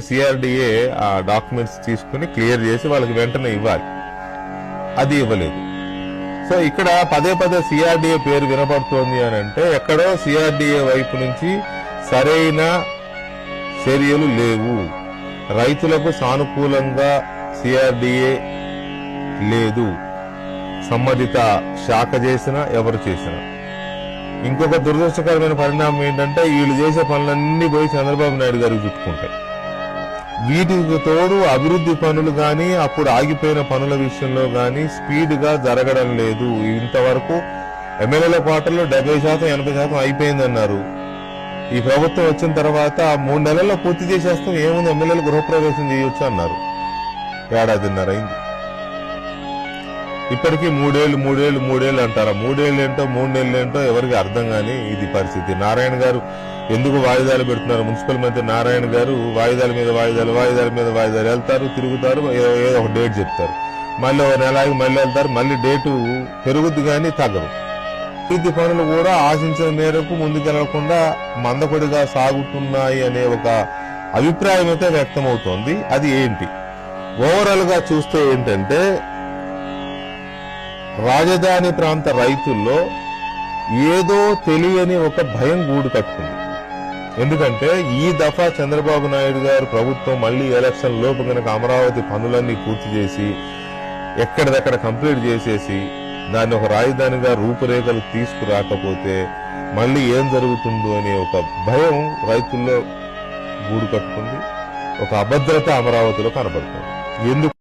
CRDA ఆ documents తీసుకుని clear చేసి వాళ్ళకి వెంటనే ఇవ్వాలి. అది ఇవ్వలేదు. సో ఇక్కడ పదే పదే సిఆర్డిఏ పేరు వినపడుతోంది అని అంటే ఎక్కడో సిఆర్డిఏ వైపు నుంచి సరైన చర్యలు లేవు. రైతులకు సానుకూలంగా సిఆర్డిఏ లేదు. సంబంధిత శాఖ చేసినా ఎవరు చేసినా. ఇంకొక దురదృష్టకరమైన పరిణామం ఏంటంటే వీళ్ళు చేసే పనులన్నీ పోయి చంద్రబాబు నాయుడు గారికి చుట్టుకుంటాయి. వీటికి తోడు అభివృద్ధి పనులు గాని అప్పుడు ఆగిపోయిన పనుల విషయంలో గాని స్పీడ్గా జరగడం లేదు. ఇంతవరకు ఎమ్మెల్యేల కోటల్లో డెబ్బై శాతం ఎనభై శాతం అయిపోయిందన్నారు. ఈ ప్రభుత్వం వచ్చిన తర్వాత మూడు నెలల్లో పూర్తి చేసేస్తాం ఏముంది? ఎమ్మెల్యేలు గృహప్రవేశం చేయొచ్చు అన్నారు. ఏడాదిన్నర అయింది. ఇప్పటికీ మూడేళ్ళు మూడేళ్ళు మూడేళ్ళు అంటారా? మూడేళ్ళు ఏంటో మూడు నెలలు ఏంటో ఎవరికి అర్థం కాని ఇది పరిస్థితి. నారాయణ గారు ఎందుకు వాయిదాలు పెడుతున్నారు? మున్సిపల్ మంత్రి నారాయణ గారు వాయిదాల మీద వాయిదాలు వాయిదాల మీద వాయిదాలు వెళ్తారు తిరుగుతారు ఏదో ఏదో ఒక డేట్ చెప్తారు. మళ్ళీ ఒక నెల ఆగి మళ్ళీ వెళ్తారు మళ్ళీ డేటు పెరుగుద్ది కానీ తగ్గదు. అభివృద్ధి పనులు కూడా ఆశించిన మేరకు ముందుకెళ్ళకుండా మందకొడిగా సాగుతున్నాయి అనే ఒక అభిప్రాయం అయితే వ్యక్తమవుతోంది. అది ఏంటి? ఓవరాల్గా చూస్తే ఏంటంటే రాజధాని ప్రాంత రైతుల్లో ఏదో తెలియని ఒక భయం గూడు కట్టుకుంది ఎందుకంటే ఈ దఫా చంద్రబాబు నాయుడు గారు ప్రభుత్వం మళ్ళీ ఎలక్షన్ లోపు కనుక అమరావతి పనులన్నీ పూర్తి చేసి ఎక్కడిదక్కడ కంప్లీట్ చేసేసి దాన్ని ఒక రాజధానిగా రూపురేఖలు తీసుకురాకపోతే మళ్ళీ ఏం జరుగుతుందో అనే ఒక భయం రైతుల్లో గూడు కట్టుకుంది. ఒక అభద్రత అమరావతిలో కనబడుతుంది. ఎందుకు